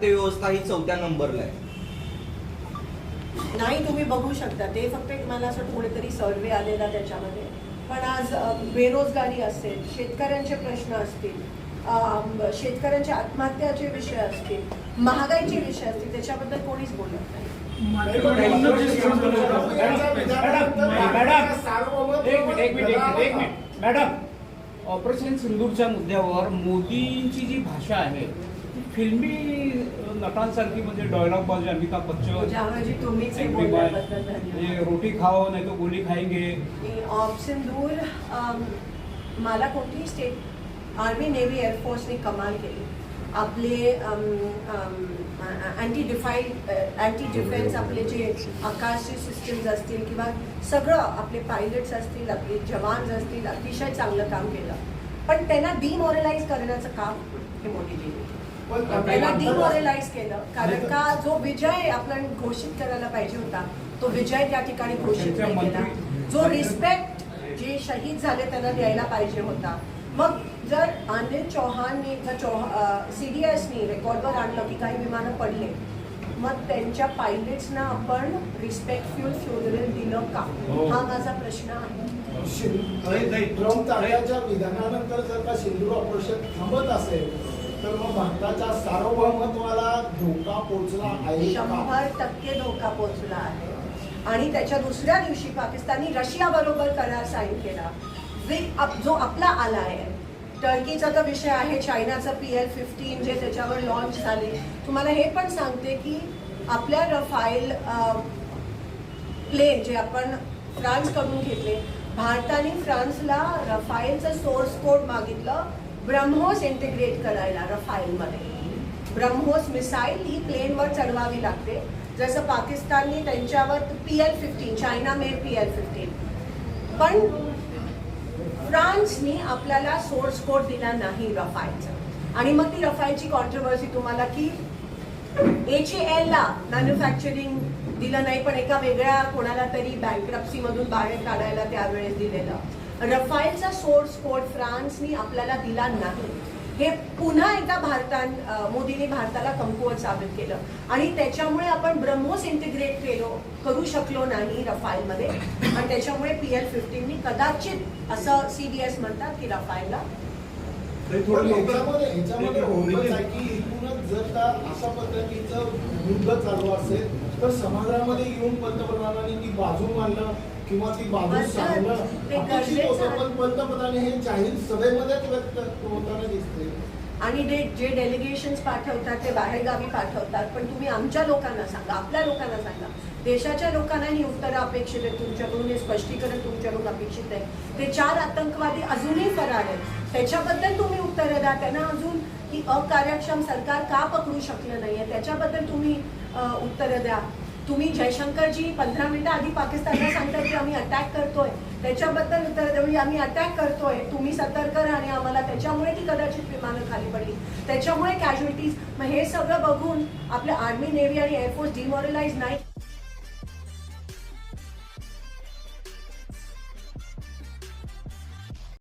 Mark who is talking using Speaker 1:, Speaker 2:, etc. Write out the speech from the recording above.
Speaker 1: व्यवस्था ही चौथ्या नंबरला आहे
Speaker 2: नाही तुम्ही बघू शकता ते फक्त एक मला असं कोणीतरी सर्वे आलेला त्याच्यामध्ये पण आज बेरोजगारी असेल शेतकऱ्यांचे प्रश्न असतील शेतकऱ्यांच्या आत्महत्याचे विषय असतील महागाईचे विषय असतील त्याच्याबद्दल कोणीच बोलत नाही
Speaker 3: मॅडम एक मिनिट एक मिनिट एक मिनिट एक मिनिट मॅडम ऑपरेशन सिंदूरच्या मुद्द्यावर मोदींची जी भाषा आहे फिल्मी नटांसारखी म्हणजे डायलॉग बाजू अमिताभ बच्चन
Speaker 2: हे
Speaker 3: रोटी खाओ नाही तो गोली खाएंगे.
Speaker 2: सिंदूर अम, मला कोणतीही स्टेट आर्मी नेव्ही एअरफोर्सने कमाल केली. आपले अँटी डिफाईड अँटी डिफेन्स आपले जे आकाशचे सिस्टम्स असतील किंवा सगळं आपले पायलट्स असतील आपले जवान्स असतील अतिशय चांगलं काम केलं. पण त्यांना डिमोरलाइज करण्याचं काम हे मोदीजींनी केलं. त्यांना डिमोरलाइज केलं. कारण का जो विजय आपण घोषित करायला पाहिजे होता तो विजय त्या ठिकाणी घोषित नाही केला. जो रिस्पेक्ट जे शहीद झाले त्यांना द्यायला पाहिजे होता. मग जर अनिल चौहानने जर चौहा सी डी एसनी रेकॉर्डवर आणलं की काही विमानं पडले मग त्यांच्या पायलट्सना आपण रिस्पेक्टफुल फ्युनरल दिलं का?
Speaker 3: हो.
Speaker 2: हा माझा प्रश्न आहे.
Speaker 4: विधानानंतर जर का सिंधू ऑपरेशन थांबत असेल तर मग भारताच्या सार्वभौमत्वाला धोका पोहोचला आहे
Speaker 2: शंभर टक्के धोका पोहोचला आहे. आणि त्याच्या दुसऱ्या दिवशी पाकिस्तानी रशिया बरोबर करार साईन केला. जे आप- जो आपला आला आहे. टर्कीचा तर विषय आहे चायनाचं पी एल फिफ्टीन जे त्याच्यावर लॉन्च झाले. तुम्हाला हे पण सांगते की आपल्या रफाईल प्लेन जे आपण फ्रान्सकडून घेतले भारताने फ्रान्सला रफाईलचं सोर्स कोड मागितलं. ब्रह्मोस इंटिग्रेट करायला रफाईलमध्ये. ब्रह्मोस मिसाईल ही प्लेनवर चढवावी लागते. जसं पाकिस्तानने त्यांच्यावर P L fifteen China made P L fifteen पण फ्रान्सनी आपल्याला सोर्स कोड दिला नाही रफाईलचा आणि मग ती रफाईलची कॉन्ट्रोवर्सी तुम्हाला की एच एल ला मॅन्युफॅक्चरिंग दिलं नाही पण एका वेगळ्या कोणाला तरी बँक्रप्सीमधून बाहेर काढायला त्यावेळेस दिलेलं. रफाईलचा सोर्स कोड फ्रान्सनी आपल्याला दिला नाही. हे पुन्हा एकदा भारतान अं, मोदींनी भारताला कमकुवत साबित केलं. आणि त्याच्यामुळे आपण ब्रह्मोस इंटिग्रेट केलो करू शकलो नाही रफाईलमध्ये आणि त्याच्यामुळे पी एल फिफ्टीननी कदाचित असं सी डी एस म्हणतात की रफाईलला
Speaker 4: जर का अशा पद्धतीचं युद्ध चालू असेल तर समाजामध्ये येऊन पंतप्रधानांनी ती बाजू मांडणं किंवा ती बाजू सांगणं अपेक्षित होतं
Speaker 2: आहे.
Speaker 4: पण पंतप्रधान हे जाहीर सभेमध्येच व्यक्त होताना दिसते
Speaker 2: आणि जे जे डेलिगेशन्स पाठवतात ते बाहेरगावी पाठवतात पण तुम्ही आमच्या लोकांना सांगा आपल्या लोकांना सांगा. देशाच्या लोकांना ही उत्तरं अपेक्षित आहेत तुमच्याकडून हे स्पष्टीकरण तुमच्याकडून अपेक्षित आहे. ते चार आतंकवादी अजूनही फरार आहेत. त्याच्याबद्दल तुम्ही उत्तरं द्या. त्यांना अजून ही अकार्यक्षम सरकार का पकडू शकलं नाहीये? त्याच्याबद्दल तुम्ही उत्तरं द्या. तुम्ही जयशंकरजी पंधरा मिनिटं आधी पाकिस्तानला सांगतात की आम्ही अटॅक करतोय. त्याच्याबद्दल उत्तर आम्ही अटॅक करतोय. तुम्ही सतर्क राहा आणि आम्हाला त्याच्यामुळे ती कदाचित विमानं खाली पडली. त्याच्यामुळे कॅज्युअलिटीज मग हे सगळं बघून आपल्या आर्मी नेव्ही आणि एअरफोर्स डिमॉरलाइज नाही.